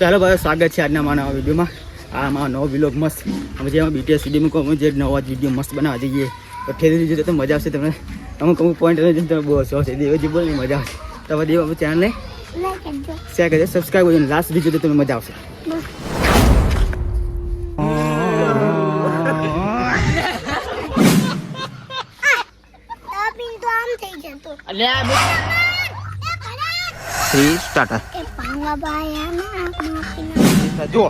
ચાલો ભાઈ સ્વાગત છે આજના મારા વિડીયોમાં. આ મારા નવો વિલોગ મસ્ત. અમે જેમાં બીટીએસ વિડીયોમાં કહું જે નવા જ વીડિયો મસ્ત બનાવવા જઈએ. તો ઠેરી જોઈએ તો મજા આવશે તમને. અમુક અમુક પોઈન્ટ તમે બહુ હસો છે દેવજી બોલે મજા આવશે. તો દેવ અમે ચેનલને શેર કરજો સબસ્ક્રાઈબ કરજો લાસ્ટ વીડિયો તો તમને મજા આવશે. તાપીન તો આમ થઈ જતો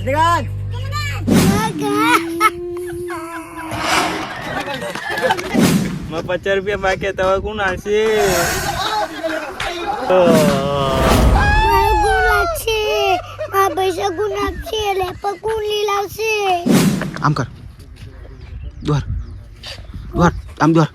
થ્રી સ્ટાર્ટર એ પાંગા બાયા ના નાખીને જુઓ જુઓ પચાસ રૂપિયા બાકી તમે કોણ આવશે મારો ગુણ લાગશે મારા પૈસા ગુણ આપશે એટલે પણ ગુણ લી લાવશે આમ કર દ્વાર દ્વાર આમ દ્વાર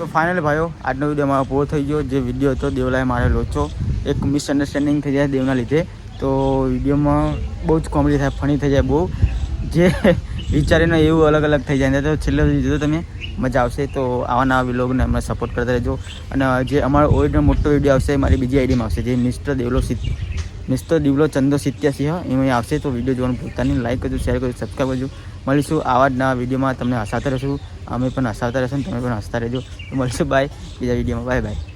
તો ફાઇનલ ભાઈઓ, આજનો વીડિયો મારો પૂરો થઈ ગયો. જે વીડિયો હતો, દેવલાએ મારે લોચો. એક મિસઅન્ડરસ્ટેન્ડિંગ થઈ જાય દેવના લીધે. તો વિડીયોમાં બહુ જ કોમેડી થાય ફની થઈ જાય બહુ. જે વિચારીને એવું અલગ અલગ થઈ જાય. તો છેલ્લે સુધી તમે. મજા આવશે. તો આવા નવા વિલોગને અમને સપોર્ટ કરતા રહેજો. અને જે અમારો ઓરિજિનલ મોટો વીડિયો આવશે, મારી બીજી આઈડીમાં આવશે, જે મિસ્ટર દેવલો સિદ્ધ મિસ્ટર દિવલો ચંદો સિત્યાસી, હા. એમાં આવશે તો વીડિયો જોવાનું ભૂલતા નહીં. લાઈક કરજો શેર કરજો સબસ્ક્રાઈબ કરજો. મળીશું આવા જ નવા વિડીયોમાં. તમને હસાતા રહેશું. અમે પણ હસાવતા રહેશું તમે પણ હસતા રહેજો. મળીશું બાય બીજા વિડીયોમાં. Bye bye